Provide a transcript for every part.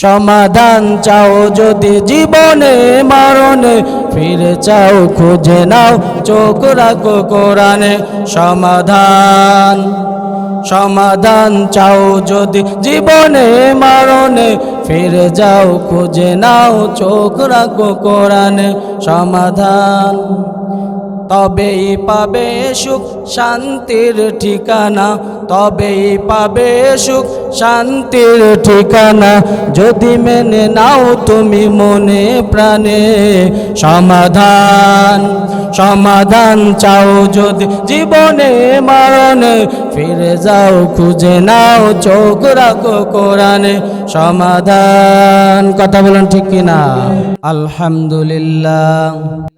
সমাধান চাও যদি জীবনে মরণে, ফিরে চাও খুঁজে নাও, চোখ রাখো কোরআনে, সমাধান সমাধান চাও যদি জীবনে মরণে, ফিরে যাও খুঁজে নাও, চোখ রাখো কোরআনে, সমাধান। তবেই পাবে সুখ, শান্তির ঠিকানা। তবেই পাবে সুখ, শান্তির ঠিকানা। যদি মেনে নাও তুমি মনে প্রাণে, সমাধান সমাধান চাও যদি জীবনে মরণে। ফিরে যাও, খুঁজে নাও, চোখ রাখো কোরআনে। সমাধান, কথা বলেন ঠিক কিনা? আলহামদুলিল্লাহ।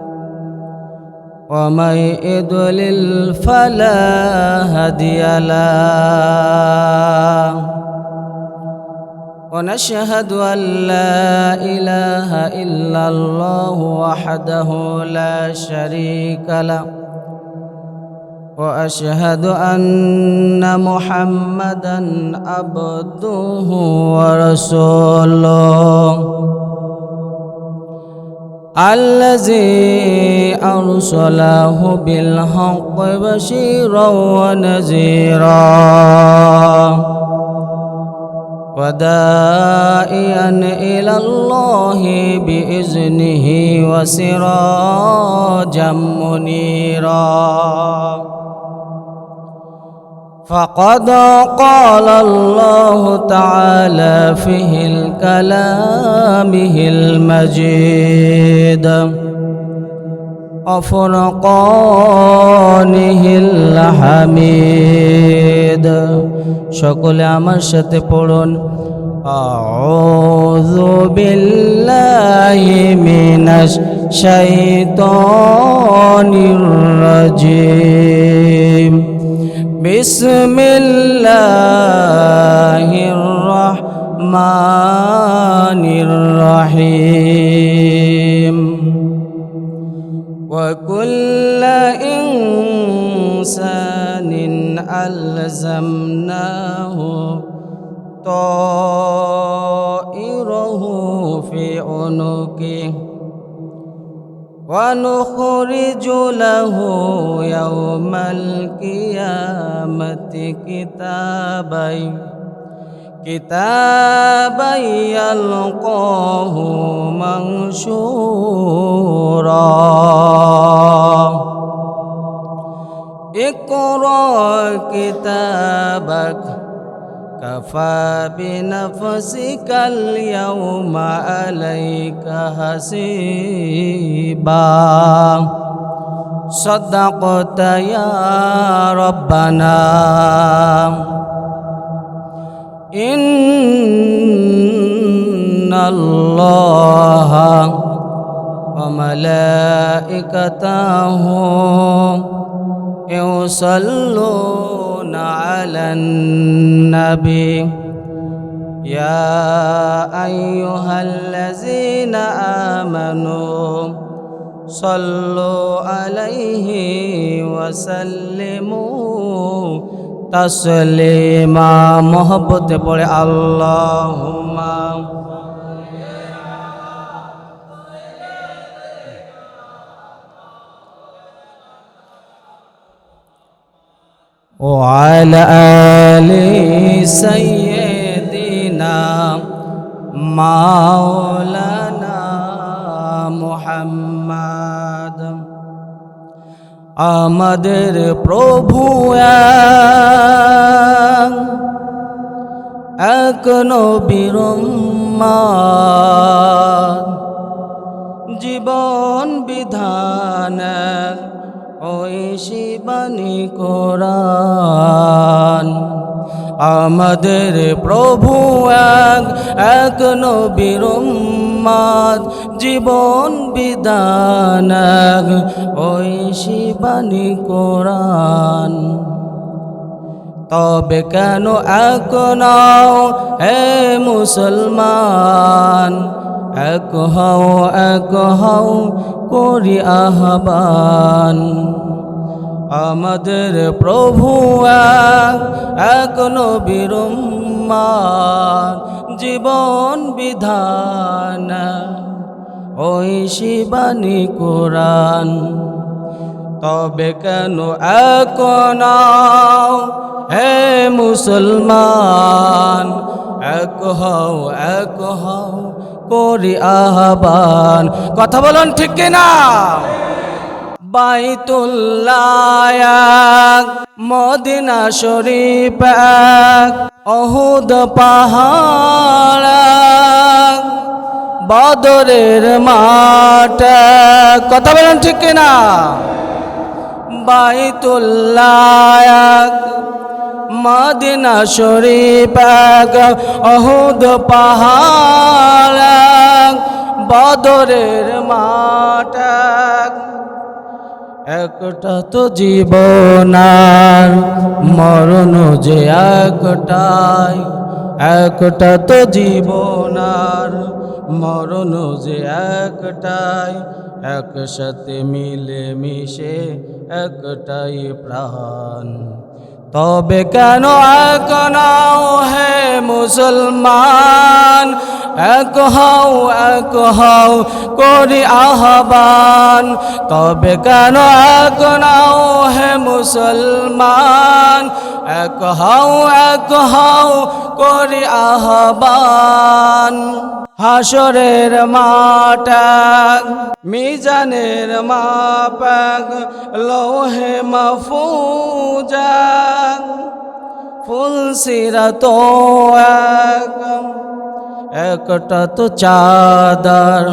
ومن يضلل فلا هادي له. ونشهد أن لا إله إلا الله وحده لا شريك له. وأشهد أن محمدا عبده ورسوله. الذي أرسله بالحق بشيرا ونذيرا ودائيا إلى الله بإذنه وسراجا منيرا فقد قال الله تعالى في الكلامه المجيد وفرقانه الحميد সকলে আমার সাথে পড়ুন أعوذ بالله من الشيطان الرجيم بسم الله الرحمن الرحيم. وكل إنسان ألزمناه طائره في عنقه. ونخرج له يوم القيامة كتابا كتابا يلقاه منشورا اقرأ كتابك كفى بنفسك اليوم عليك حسيبا صدقت يا ربنا إن الله وملائكته يصلون على النبي يا أيها الذين آمنوا صلوا عليه وسلموا تسليما محبت بڑے اللهم وعلى آل سيدنا مولانا محمد আমাদের প্রভু এক, এক নবীর উম্মত, জীবন বিধান এক, ওই শিবানী কোরআন। আমাদের প্রভু এক এক নবীর জীবন বিধান এক। ওই কোরআন। তবে কেন এক নাও হে মুসলমান? এক হও এক হও করি আহ্বান। আমাদের প্রভু এক নবীর জীবন বিধান। ওই শিবানী কোরআন, তবে কেন এক নাও হে মুসলমান? এক হও এক হও করি আহ্বান। কথা বলুন ঠিক কিনা? বাইতুল্লাহ এক, মদিনা শরীফ এক, অহুদ পাহাড় বদরের মাঠ কথা বলেন ঠিক কিনা? বাইতুল্লাহ এক, মদিনা শরীফ অহুদ পাহাড় বদরের মাঠ। একটা তো জীবনার মরণ যে একটাই একটা তো জীবনার মরণ যে একটাই একসাথে মিলে মিশে একটাই প্রাণ। তবে কেন এক নাও হে মুসলমান? এক হও এক হও করি আহ্বান। তবে কেন এক নাও হে মুসলমান? এক হও এক হও করি আহ্বান। হাসরের মাঠ এক, মিজানের মাপ এক, লৌহে মফুজ এক, ফুল সিরত এক। একটা তো চাদার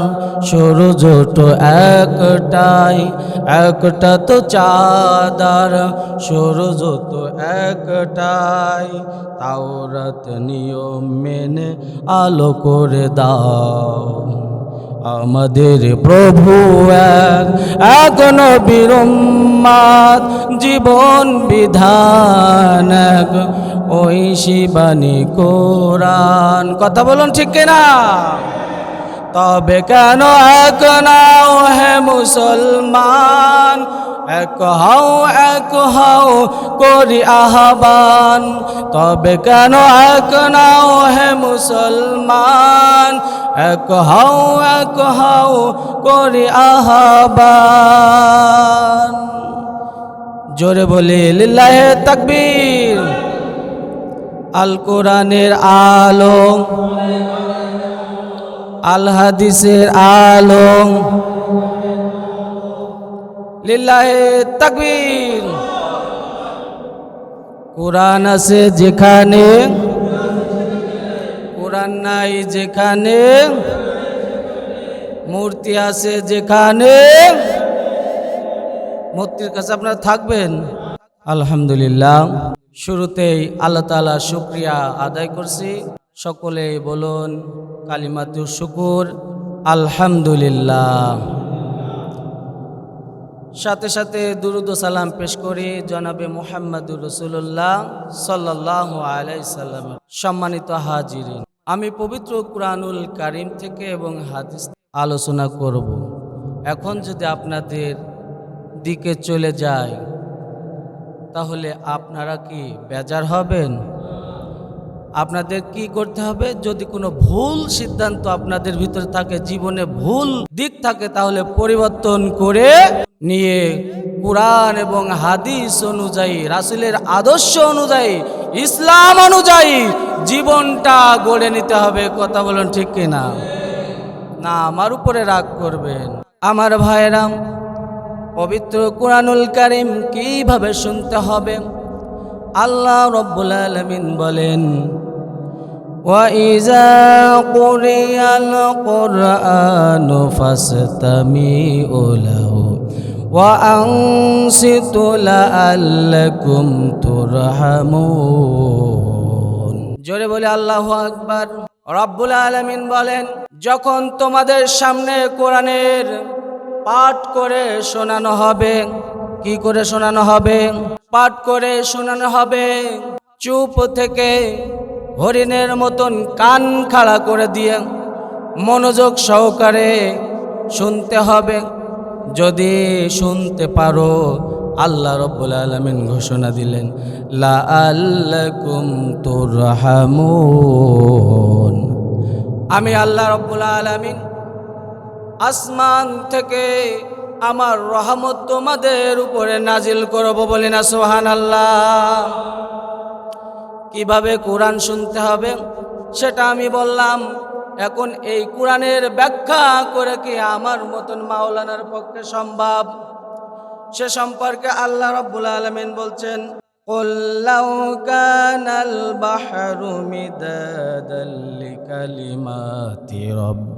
সরু জোটো, একটাই, একটা তো চাদার সরু জোটো, একটাই। তাওরাত নিয়ম মেনে আলো করে দাও। আমাদের প্রভু এক এক নবীর জীবন বিধান এক। ওই শিবানী কোরআন। কথা বলুন ঠিক কিনা? তবে কেন এক নাও হে মুসলমান? এক হও এক হও করি আহ্বান। তবে কেন এক নাও হে মুসলমান? এক হও এক হও করি আহ্বান। জোরে বলে, লিল্লাহে তাকবীর। আল কোরআনের আলো আল হাদিসের আলো লিল্লাহে তাকবীর। কোরআন আছে যেখানে, কোরআন নাই যেখানে, মূর্তি আছে যেখানে। মূর্তির কাছে আপনারা থাকবেন। আলহামদুলিল্লাহ। শুরুতেই আল্লাহ তালা শুক্রিয়া আদায় করছি। সকলেই বলুন, কালিমাতু শুকুর, আলহামদুলিল্লাহ। সাথে সাথে দুরুদ সালাম পেশ করি জনাবে মোহাম্মদুর রসুল্লাহ সাল্লাহ আলাইসাল্লাম সম্মানিত হাজিরিন, আমি পবিত্র কুরআনুল কারিম থেকে এবং হাদিস আলোচনা করব। এখন যদি আপনাদের দিকে চলে যায় তাহলে আপনারা কি বেজার হবেন? আপনাদের কি করতে হবে? যদি কোনো ভুল সিদ্ধান্ত আপনাদের ভিতরে থাকে, জীবনে ভুল দিক থাকে, তাহলে পরিবর্তন করে নিয়ে কোরআন এবং হাদিস অনুযায়ী, রাসুলের আদর্শ অনুযায়ী, ইসলাম অনুযায়ী জীবনটা গড়ে নিতে হবে। কথা বলুন ঠিক কিনা? না, আমার উপরে রাগ করবেন। আমার ভাইরাম পবিত্র কোরআনুল কারিম কিভাবে শুনতে হবে আল্লাহ রব্বুল আলমিন বলেন وَإِذَا قُرِئَ الْقُرْآنُ فَاسْتَمِعُوا لَهُ وَأَنصِتُوا لَعَلَّكُمْ تُرْحَمُونَ জোরে বলে আল্লাহু আকবার রব্বুল আলমিন বলেন যখন তোমাদের সামনে কোরআনের পাঠ করে শোনানো হবে। কি করে শোনানো হবে? পাঠ করে শোনানো হবে। চুপ থেকে হরিণের মতন কান খাড়া করে দিয়ে মনোযোগ সহকারে শুনতে হবে। যদি শুনতে পারো, আল্লাহ রব্বুল আলমিন ঘোষণা দিলেন, লা আল্লাকুম তুরহামুন। আমি আল্লাহ রব্বুল আলমিন আসমান থেকে আমার রহমত তোমাদের উপরে নাজিল করব বলি না সোহান আল্লাহ কিভাবে কোরআন শুনতে হবে সেটা আমি বললাম এখন এই কোরআনের ব্যাখ্যা করে কি আমার মতন মাওলানার পক্ষে সম্ভব সে সম্পর্কে আল্লাহ রব্বুল আলমিন বলছেন قل لو كان البحر مدادا لكلمات ربي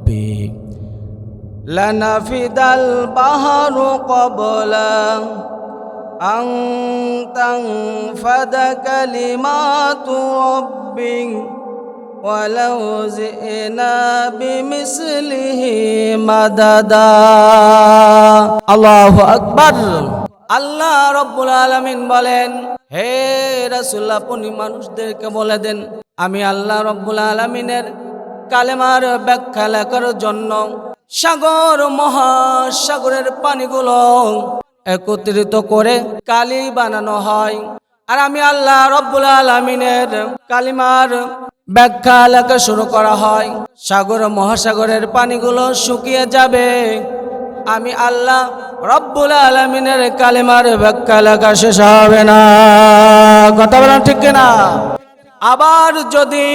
لنفد البحر قبل أن تنفد كلمات ربي ولو زئنا بمثله مددا الله أكبر আল্লাহ রব্বুল আলমিন বলেন হে রাসুল্লাহ আপনি মানুষদেরকে বলে দেন আমি আল্লাহ রব্বুল আলমিনের কালেমার ব্যাখ্যা লেখার জন্য সাগর মহাসাগরের পানিগুলো একত্রিত করে কালি বানানো হয়। আর আমি আল্লাহ রব্বুল আলমিনের কালিমার ব্যাখ্যা লেখা শুরু করা হয়। সাগর মহাসাগরের পানিগুলো শুকিয়ে যাবে। আমি আল্লাহ রব্বুল আলমিনের কালিমার ব্যাখ্যা লেখা শেষ হবে না। কথা বলেন ঠিক না আবার যদি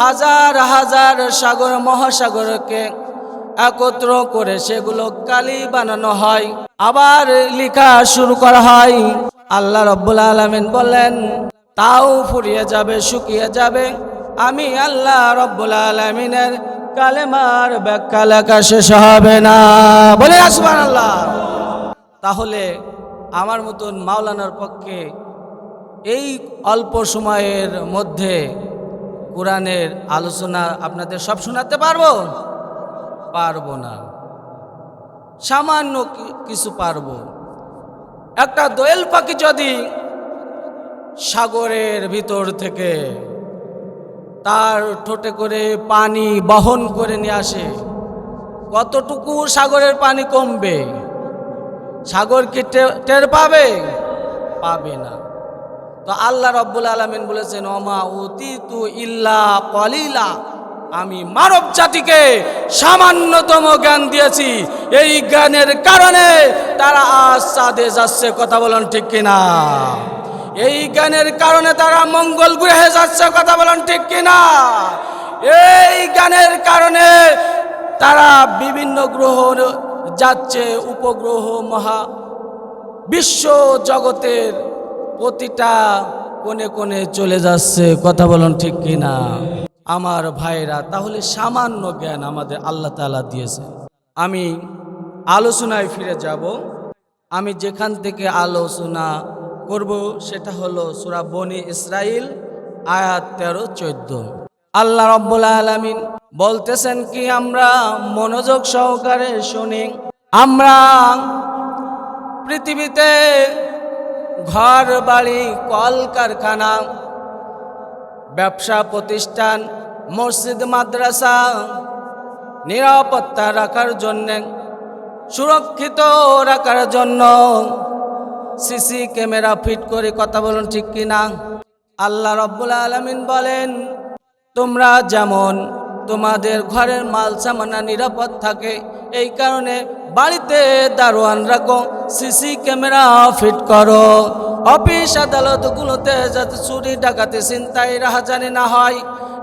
হাজার হাজার সাগর মহাসাগরকে একত্র করে সেগুলো কালি বানানো হয়। আবার লেখা শুরু করা হয়। আল্লাহ রব্বুল আলমিন বললেন, তাও ফুরিয়ে যাবে, শুকিয়ে যাবে। আমি আল্লাহ রব্বুল আলমিনের কালেমার ব্যাখ্যা লেখা শেষ হবে না। বলে আসবেন আল্লাহ তাহলে আমার মতন মাওলানার পক্ষে এই অল্প সময়ের মধ্যে কোরআনের আলোচনা আপনাদের সব শোনাতে পারব? পারব না। সামান্য কিছু পারব। একটা দোয়েল পাখি যদি সাগরের ভিতর থেকে তার ঠোঁটে করে পানি বহন করে নিয়ে আসে, কতটুকু সাগরের পানি কমবে? সাগর কি টের পাবে? পাবে না। তো আল্লাহ রব্বুল আলমিন বলেছেন অমা অতি তু ইল্লা কলিলা। আমি মানব জাতিকে সামান্যতম জ্ঞান দিয়েছি। এই জ্ঞানের কারণে তারা আজ চাঁদে যাচ্ছে, কথা বলেন ঠিক কিনা? এই জ্ঞানের কারণে তারা মঙ্গল গ্রহে যাচ্ছে, কথা বলেন ঠিক কিনা? এই জ্ঞানের কারণে তারা বিভিন্ন গ্রহ যাচ্ছে, উপগ্রহ মহা বিশ্ব জগতের প্রতিটা কোণে কোণে চলে যাচ্ছে, কথা বলুন ঠিক কিনা? আমার ভাইরা, তাহলে সামান্য জ্ঞান আমাদের আল্লাহ তালা দিয়েছে। আমি আলোচনায় ফিরে যাব। আমি যেখান থেকে আলোচনা করব, সেটা হলো সুরা বনি ইসরাইল আয়াত তেরো, চোদ্দ। আল্লাহ রব্বুল আলমিন বলতেছেন কি, আমরা মনোযোগ সহকারে শুনি। আমরা পৃথিবীতে ঘর বাড়ি কল কারখানা ব্যবসা প্রতিষ্ঠান, মসজিদ, মাদ্রাসা নিরাপত্তা রাখার জন্যে, সুরক্ষিত রাখার জন্য সিসি ক্যামেরা ফিট করে কথা বলুন ঠিক কিনা? আল্লাহ রব্বুল আলমিন বলেন, তোমরা যেমন তোমাদের ঘরের মাল সামানা নিরাপদ থাকে, এই কারণে বাড়িতে দারোয়ান রাখো, সিসি ক্যামেরা ফিট করো। অফিস আদালতগুলোতে যাতে চুরি, ডাকাতি চিন্তায় রাহাজানি না হয়,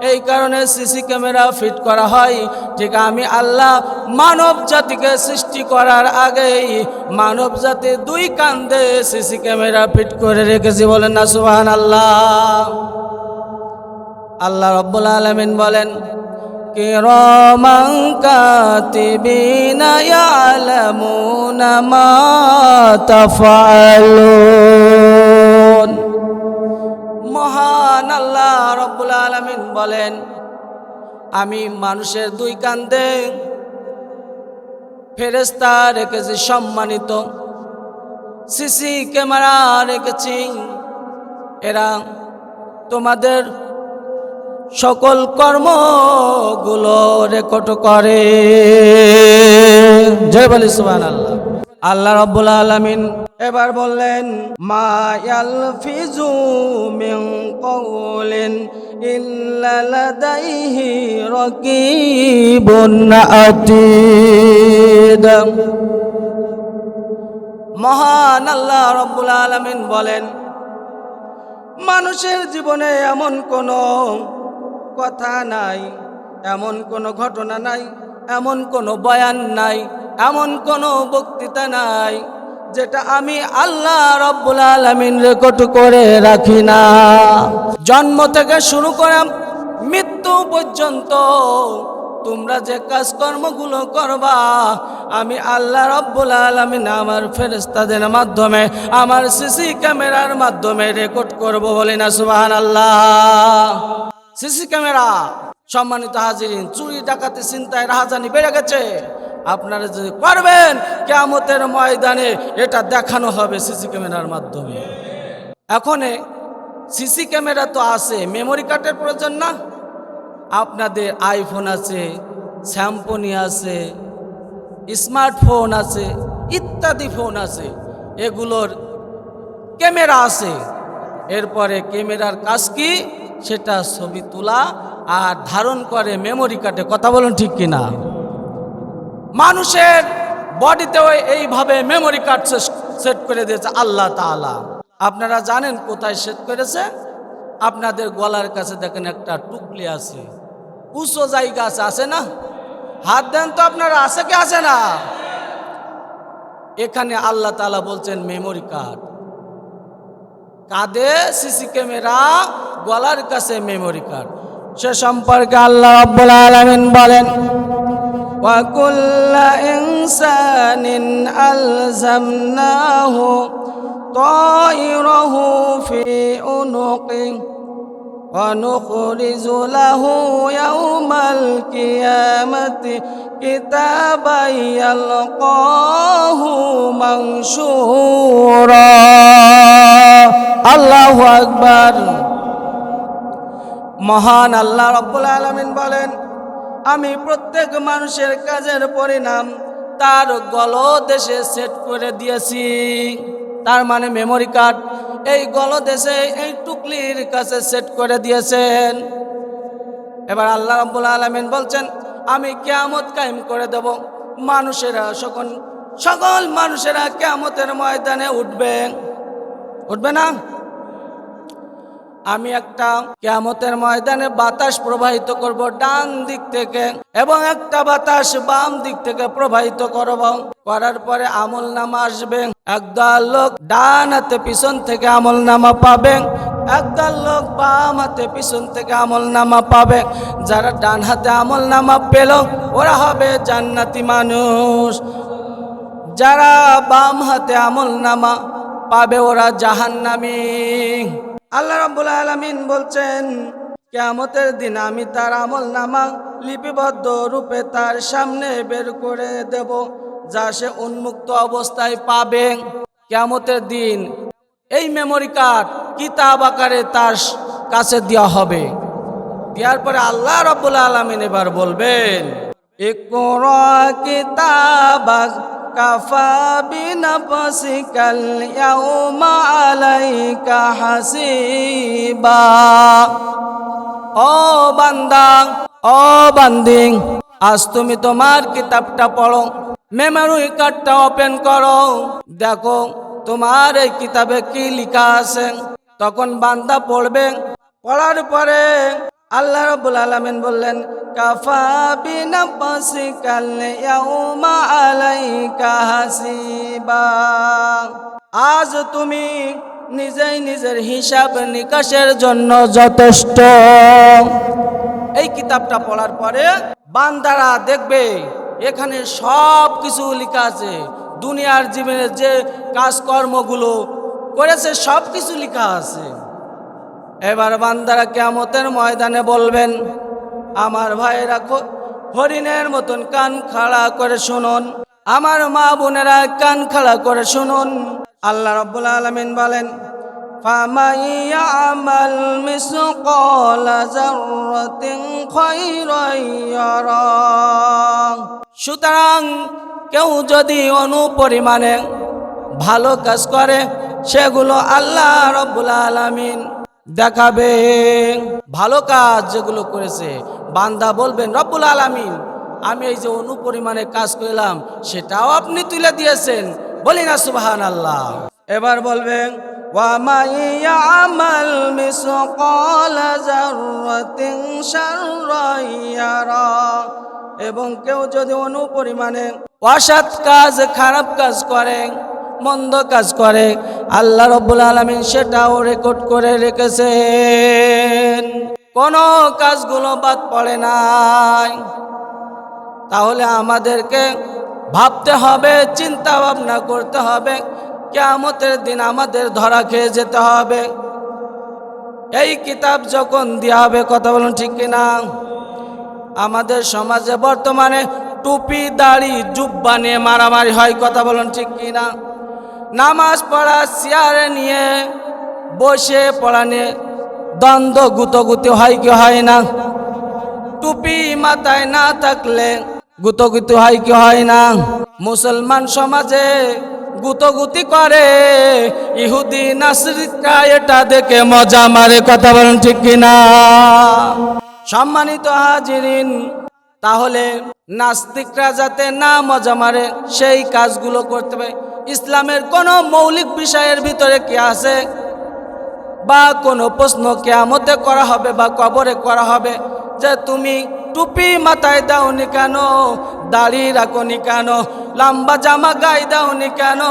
এই কারণে সিসি ক্যামেরা ফিট করা হয়। ঠিক আমি আল্লাহ মানব জাতিকে সৃষ্টি করার আগেই মানব জাতি দুই কান্দে সিসি ক্যামেরা ফিট করে রেখেছি বলেন না সুহান আল্লাহ আল্লাহ রব্বুল আলমিন বলেন কিরমান কাতিবিনা ইয়ালামুনা মা তাফআলুন। মহান আল্লাহ রব্বুল আলমিন বলেন, আমি মানুষের দুই কান্দে ফেরেস্তা রেখেছি, সম্মানিত। সিসি ক্যামেরা রেখেছি। এরা তোমাদের সকল কর্মগুলো রেকর্ড করে। জয় বলি সুবান আল্লাহ আল্লাহ রব্বুল আলামিন এবার বললেন, মা ইয়ালফিজু মিন কওলিন ইল্লা লাদাইহি রাকিবুন মহান আল্লাহ রব্বুল আলামিন বলেন, মানুষের জীবনে এমন কোনো কথা নাই, এমন কোনো ঘটনা নাই, এমন কোনো বয়ান নাই, এমন কোনো বক্তৃতা নাই, যেটা আমি আল্লাহ রব্বুল আলমিন রেকর্ড করে রাখি না। জন্ম থেকে শুরু করে মৃত্যু পর্যন্ত তোমরা যে কাজকর্মগুলো করবা, আমি আল্লাহ রব্বুল আলমিন আমার ফেরেস্তাদের মাধ্যমে, আমার সিসি ক্যামেরার মাধ্যমে রেকর্ড করব বলি না সুবাহান আল্লাহ সিসি ক্যামেরা। সম্মানিত হাজিরিন, চুরি, ডাকাতি চিন্তায় রাহাজানি বেড়ে গেছে। আপনারা যদি করবেন কেমতের ময়দানে এটা দেখানো হবে সিসি ক্যামেরার মাধ্যমে। এখন সিসি ক্যামেরা তো আছে, মেমোরি কার্ডের প্রয়োজন না? আপনাদের আইফোন আছে, স্যাম্পনি আছে, স্মার্টফোন আছে, ইত্যাদি ফোন আছে। এগুলোর ক্যামেরা আছে। এরপরে ক্যামেরার কাজ কি? সেটা ছবি তোলা আর ধারণ করে মেমোরি কার্ডে কথা বলুন ঠিক কিনা? মানুষের বডিতেও এইভাবে মেমোরি কার্ড সেট করে দিয়েছে আল্লাহ তাআলা। আপনারা জানেন কোথায় সেট করেছে? আপনাদের গলার কাছে দেখেন একটা টুকলি আছে। উঁচু জায়গা আছে আছে না? হাত দেন তো আপনারা, আছে কি, আছে না? এখানে আল্লাহ তাআলা বলছেন মেমোরি কার্ড কাঁধে সিসি ক্যামেরা গলার কাছে মেমোরি কার্ড সে সম্পর্কে আল্লাহ রাব্বুল আলামিন বলেন وكل إنسان ألزمناه طائره في عنقه ونخرج له يوم القيامة كتابا يلقاه منشورا الله أكبر মহান আল্লাহ রব্বুল আলমিন বলেন আমি প্রত্যেক মানুষের কাজের পরিণাম তার গলদেশে সেট করে দিয়েছি তার মানে মেমোরি কার্ড এই গলদেশে এই টুকলির কাছে সেট করে দিয়েছেন। এবার আল্লাহ রাব্বুল আলমিন বলছেন, আমি কেয়ামত কায়েম করে দেব। মানুষেরা সকল সকল মানুষেরা কেয়ামতের ময়দানে উঠবে। উঠবে না? আমি একটা কেয়ামতের ময়দানে বাতাস প্রবাহিত করব ডান দিক থেকে এবং একটা বাতাস বাম দিক থেকে প্রবাহিত করব। করার পরে আমল নামা আসবে। একদল লোক ডান হাতে পিছন থেকে আমল নামা পাবে। একদল লোক বাম হাতে পিছন থেকে আমল নামা পাবে। যারা ডান হাতে আমল নামা পেল, ওরা হবে জান্নাতি মানুষ। যারা বাম হাতে আমল নামা পাবে, ওরা জাহান্নামী। আল্লাহ রাব্বুল আলামিন বলছেন, কেয়ামতের দিন আমি তার আমল নামা লিপিবদ্ধ রূপে তার সামনে বের করে দেব, যা সে উন্মুক্ত অবস্থায় পাবে। কেয়ামতের দিন এই মেমোরি কার্ড কিতাব আকারে তার কাছে দেওয়া হবে। দেওয়ার পরে আল্লাহ রাব্বুল আলামিন এবার বলবেন বান্দা আজ তুমি তোমার কিতাবটা পড়ো মেমোরি কার্ডটা ওপেন করো। দেখো, তোমার এই কিতাবে কি লেখা আছে। তখন বান্দা পড়বে, পড়ার পরে আল্লাহ রাব্বুল আলামিন বললেন বিনাফসিকাল ইয়াউমা আলাইকা হাসিবা আজ তুমি নিজেই নিজের হিসাব নিকাশের জন্য যথেষ্ট। এই কিতাবটা পড়ার পরে বান্দারা দেখবে, এখানে সব কিছু লেখা আছে। দুনিয়ার জীবনের যে কাজকর্মগুলো করেছে, সব কিছু লেখা আছে। এবার বান্দারা কেমতের ময়দানে বলবেন আমার ভাইয়েরা খো- হরিণের মতন কান খাড়া করে শুনুন আমার মা বোনেরা কান খাড়া করে শুনুন আল্লাহ রব্বুল আলমিন বলেন فمن يعمل مثقال ذرة خيرا يره সুতরাং কেউ যদি অনুপরিমাণে ভালো কাজ করে সেগুলো আল্লাহ রব্বুল আলামিন দেখাবে ভালো কাজ যেগুলো করেছে বান্দা বলবেন রব্বুল আলামিন আমি এই যে অনুপরিমাণে কাজ করলাম সেটাও আপনি তুলে দিয়েছেন বলি না সুবাহান আল্লাহ এবার বলবেন وَمَن يَعْمَلْ مِثْقَالَ ذَرَّةٍ شَرًّا يَرَهُ এবং কেউ যদি অনুপরিমাণে অসৎ কাজ খারাপ কাজ করে মন্দ কাজ করে আল্লাহ রব্বুল আলমিন সেটাও রেকর্ড করে রেখেছেন কোন কাজগুলো বাদ পড়ে নাই। তাহলে আমাদেরকে ভাবতে হবে, চিন্তা ভাবনা করতে হবে, কেয়ামতের দিন আমাদের ধরা খেয়ে যেতে হবে। এই কিতাব যখন দেওয়া হবে, কথা বলুন ঠিক কিনা? আমাদের সমাজে বর্তমানে টুপি, দাড়ি, জুব্বা নিয়ে মারামারি হয়, কথা বলুন ঠিক কিনা? নামাজ পড়া চেয়ারে নিয়ে, বসে পড়া নিয়ে দ্বন্দ্ব গুতগুতি হয় কি হয় না? টুপি মাথায় না থাকলে গুতগুতি হয় কি হয় না? মুসলমান সমাজে গুতগুতি করে। ইহুদি নাসরিকা এটা দেখে মজা মারে, কথা বলেন ঠিক কিনা সম্মানিত হাজিরিন, তাহলে নাস্তিকরা যাতে না মজা মারে, সেই কাজগুলো করতে হবে। ইসলামের কোনো মৌলিক বিষয়ের ভিতরে কি আছে? বা কোনো প্রশ্ন কেয়ামতে করা হবে বা কবরে করা হবে যে তুমি টুপি মাথায় দাওনি কেন? দাড়ি রাখনি কেন? লম্বা জামা গায়ে দাওনি কেন?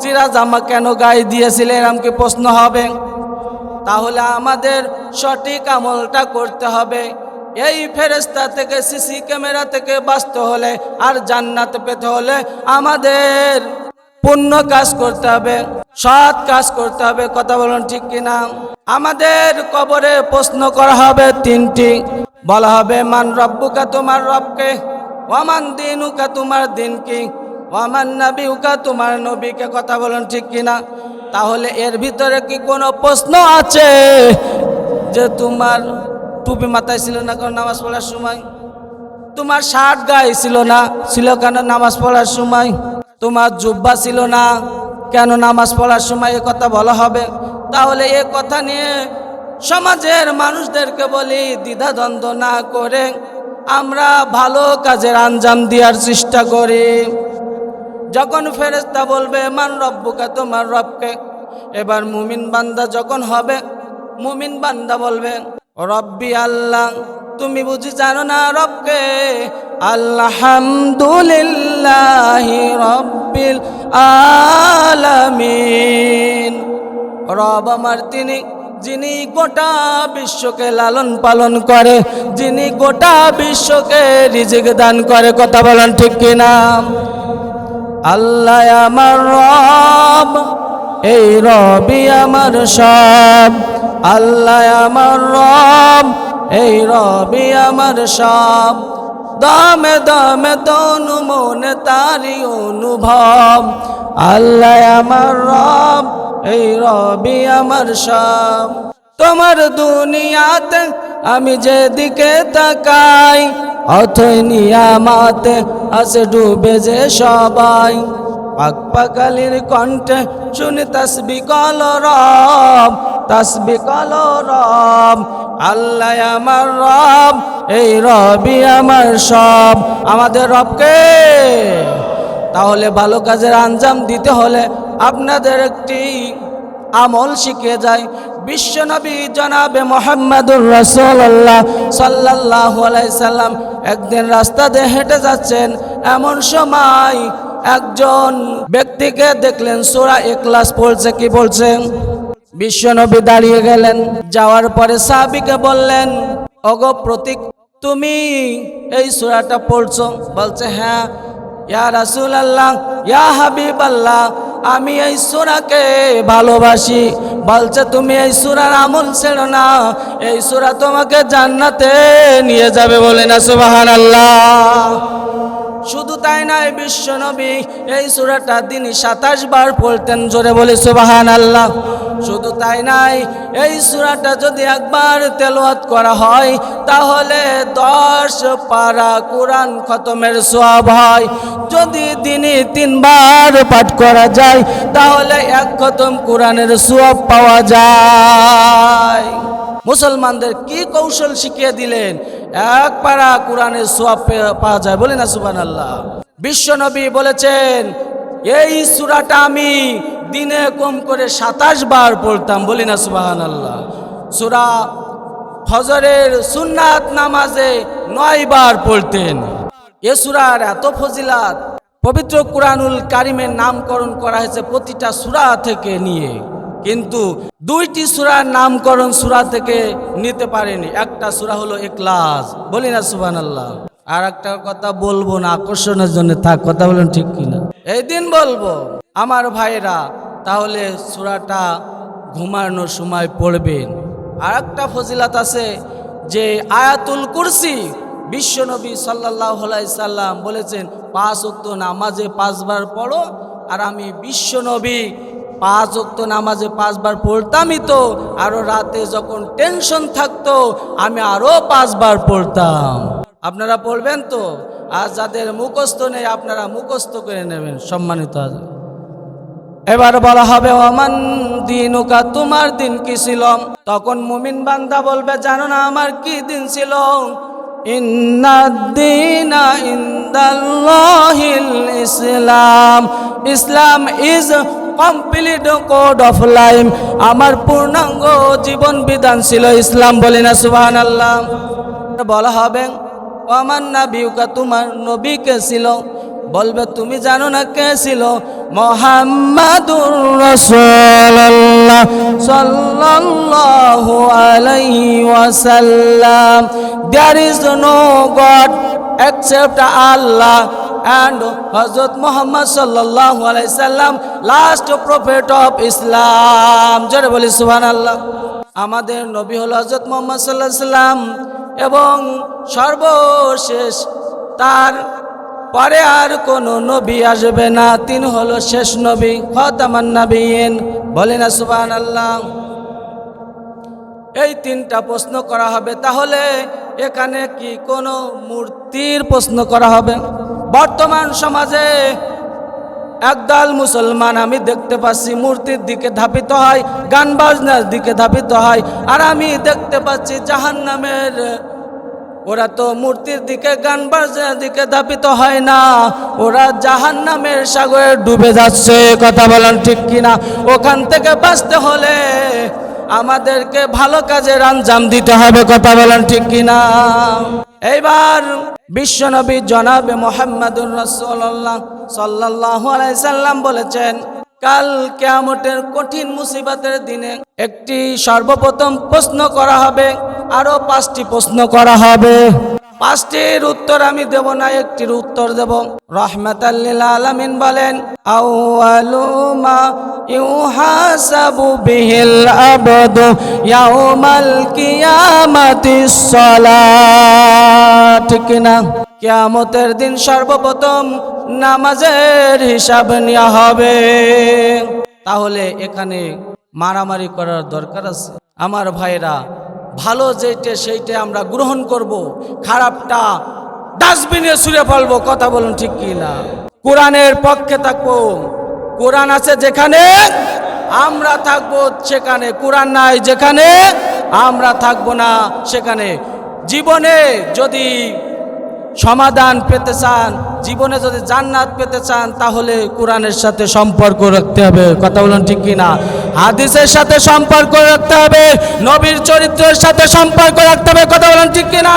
চিরা জামা কেন গায়ে দিয়েছিলে? এরম কি প্রশ্ন হবে? তাহলে আমাদের সঠিক আমলটা করতে হবে। এই ফেরেস্তা থেকে সিসি ক্যামেরা থেকে বাঁচতে হলে আর জান্নাত পেতে হলে আমাদের পুণ্য কাজ করতে হবে। সৎ কাজ করতে হবে, কথা বলুন ঠিক কিনা? আমাদের কবরে প্রশ্ন করা হবে তিনটি। বলা হবে, মান রব্বুকা তোমার রবকে, ওয়ামান দিনুকা তোমার দিন কি ওয়ামান নবীকা তোমার নবীকে। কথা বলুন ঠিক কিনা? তাহলে এর ভিতরে কি কোনো প্রশ্ন আছে যে তোমার টুপি মাথায় ছিল না কারণ নামাজ পড়ার সময়? তোমার শার্ট গায়ে ছিল না, ছিল কেন নামাজ পড়ার সময়? তোমার জুব্বা ছিল না। কেন নামাজ পড়ার সময় এ কথা বলা হবে? তাহলে এ কথা নিয়ে সমাজের মানুষদেরকে বলি, দ্বিধাদ্বন্দ্ব না করে আমরা ভালো কাজের আঞ্জাম দেওয়ার চেষ্টা করি। যখন ফেরেস্তা বলবে, মান রব্বুকে, তোমার রবকে। এবার মুমিন বান্দা যখন হবে, মুমিন বান্দা বলবে, রব্বি আল্লাহ, তুমি বুঝি জানো না রবকে? আল্লাহামদুলিল্লাহ রব্বিল আলামিন। রব আমার তিনি, যিনি গোটা বিশ্বকে লালন পালন করে, যিনি গোটা বিশ্বকে রিজিক দান করে, কথা বলেন ঠিক কিনা আল্লাহ আমার রব, এই রবি আমার সব। আল্লাহ আমার রব, এই রবি আমার সব। দমে দমে তনু মনে তারি অনুভব। আল্লাহ আমার রব, এই রবি আমার সব। তোমার দুনিয়াতে আমি যেদিকে তাকাই, অথই নিয়ামাতে আসে ডুবে যে সবাই। পাকপাকালির কণ্ঠে শুনে তসবি কল রব, তসবি কল রব। আল্লাহ আমার রব এই রবি আমার সব, আমাদের রবকে। তাহলে ভালো কাজের আঞ্জাম দিতে হলে আপনাদের একটি আমল শিখে যায় বিশ্বনবী জনাবে মোহাম্মদুর রসোল্লাহ সাল্লাহ সাল্লাম একদিন রাস্তা দিয়ে হেঁটে যাচ্ছেন, এমন সময় একজন ব্যক্তিকে দেখলেন, সোরা একলাস পড়ছে, কি বলছেন বিশ্বনবী দাঁড়িয়ে গেলেন, যাওয়ার পরে সাহাবিকে বললেন অগ প্রতীক তুমি এই সুরাটা পড়ছো, বলছে হ্যাঁ ইয়া রাসুল আল্লাহ ইয়া হাবিব আল্লাহ আমি এই সুরাকে ভালোবাসি। বলছে, তুমি এই সুরার আমল ছেড়ো না, এই সুরা তোমাকে জান্নাতে নিয়ে যাবে বলে না সুবাহান আল্লাহ শুধু তাই নয় বিশ্ব নবী এই সুরাটা দিনই সাতাশ বার পড়তেন, জোরে বলে সুবাহান আল্লাহ শুধু তাই নাই, এই সুরাটা যদি একবার তেলাওয়াত করা হয়, তাহলে দশ পারা কোরআন খতমের সোয়াব হয়। যদি দিনে তিনবার পাঠ করা যায়, তাহলে এক খতম কোরআনের সোয়াব পাওয়া যায়। মুসলমানদের কি কৌশল শিখিয়ে দিলেন? এক পারা কোরআনের সোয়াব পাওয়া যায় বলে না সুবান আল্লাহ বিশ্বনবী বলেছেন এই সুরাটা আমি দিনে কম করে সাতাশ বার পড়তাম, বলি না সুবাহান আল্লাহ সুরা ফজরের সুন্নাত নামাজে নয় বার পড়তেন। এ সুরার এত ফজিলাত, পবিত্র কুরআনুল কারিমের নামকরণ করা হয়েছে প্রতিটা সুরা থেকে নিয়ে। কিন্তু দুইটি সুরার নামকরণ সুরা থেকে নিতে পারেনি। একটা সুরা হলো একলাস বলি না সুবান আল্লাহ আর একটা কথা বলব না, আকর্ষণের জন্য থাক, কথা বলেন ঠিক কিনা। এই দিন বলব, আমার ভাইরা, তাহলে সুরাটা ঘুমানোর সময় পড়বেন। আর একটা ফজিলাত আছে যে আয়াতুল কুরসি, বিশ্বনবী সাল্লাহ সাল্লাম বলেছেন, পাঁচ উক্ত নামাজে পাঁচবার পড়ো, আর আমি বিশ্বনবী পাঁচ উক্ত নামাজে পাঁচবার পড়তামই তো আরও রাতে যখন টেনশন থাকতো, আমি আরও পাঁচবার পড়তাম। আপনারা পড়বেন তো? আর যাদের মুখস্থ নেই, আপনারা মুখস্থ করে নেবেন, সম্মানিত এবার বলা হবে, ওমান দিনুকা, তোমার দিন কি ছিল? তখন মুমিন বান্দা বলবে, জানো না, আমার কি দিন ছিল? ইসলাম। Islam is complete code of life আমার পূর্ণাঙ্গ জীবন বিধান ছিল ইসলাম। বলি না সুবহান আল্লাহ বলা হবে আমার নাবিউকা, তোমার নবী কে ছিল? বলবে, তুমি জানো না কে ছিল? মোহাম্মদুর রাসূলুল্লাহ সাল্লাল্লাহু আলাইহি ওয়াসাল্লাম। There is no god except Allah Hazrat Muhammad sallallahu alaihi wasallam, last prophet of Islam. জোরে বলি, সুবহানাল্লাহ। আমাদের নবী হলো হযরত মুহাম্মদ আলাইহি সাল্লাম এবং সর্বশেষ তার পরে আর কোনো নবী আসবে না। তিনি হলো শেষ নবী, খতামান নবীন বলে না, সুবহানাল্লাহ। এই তিনটা প্রশ্ন করা হবে। তাহলে এখানে কি কোনো মূর্তির প্রশ্ন করা হবে? বর্তমান সমাজে একদল মুসলমান আমি দেখতে পাচ্ছি, মূর্তির দিকে ধাপিত হয়, গান বাজনার দিকে ধাপিত হয়, আর আমি দেখতে পাচ্ছি জাহান্নামের, ওরা তো মূর্তির দিকে, গান বাজনার দিকে ধাপিত হয় না, ওরা জাহান্নামের সাগরে ডুবে যাচ্ছে, কথা বলেন ঠিক কিনা? ওখান থেকে বাঁচতে হলে আমাদেরকে ভালো কাজের আঞ্জাম দিতে হবে, কথা বলেন ঠিক কিনা? এইবার বিশ্বনবী জনাবে মোহাম্মদুর রসোল্লাহ সাল্লাহ সাল্লাম বলেছেন, কাল কেয়ামতের কঠিন মুসিবতের দিনে একটি সর্বপ্রথম প্রশ্ন করা হবে আরও পাঁচটি প্রশ্ন করা হবে। পাঁচটির উত্তর আমি দেব না, একটির উত্তর দেব। রহমাতাল্লিল আলামিন বলেন, আউয়ালু মা ইউহাসাবু বিহিল আবদু ইয়াউমাল কিয়ামাতিস সালাত ঠিক না কিয়ামতের দিন সর্বপ্রথম নামাজের হিসাব নেওয়া হবে। তাহলে এখানে মারামারি করার দরকার আছে। আমার ভাইরা ভালো যেইটা সেইটা আমরা গ্রহণ করব, খারাপটা ডাস্টবিনে ছুঁড়ে ফেলব, কথা বলুন ঠিক কি না? কোরআনের পক্ষে থাকব, কোরআন আছে যেখানে আমরা থাকব সেখানে, কোরআন নাই যেখানে আমরা থাকব না সেখানে। জীবনে যদি সমাধান পেতে চান, জীবনে যদি জান্নাত পেতে চান, তাহলে কোরআনের সাথে সম্পর্ক রাখতে হবে। কথা বলুন ঠিক কিনা? হাদিসের সাথে সম্পর্ক রাখতে হবে, নবীর চরিত্রের সাথে সম্পর্ক রাখতে হবে। কথা বলুন ঠিক কিনা?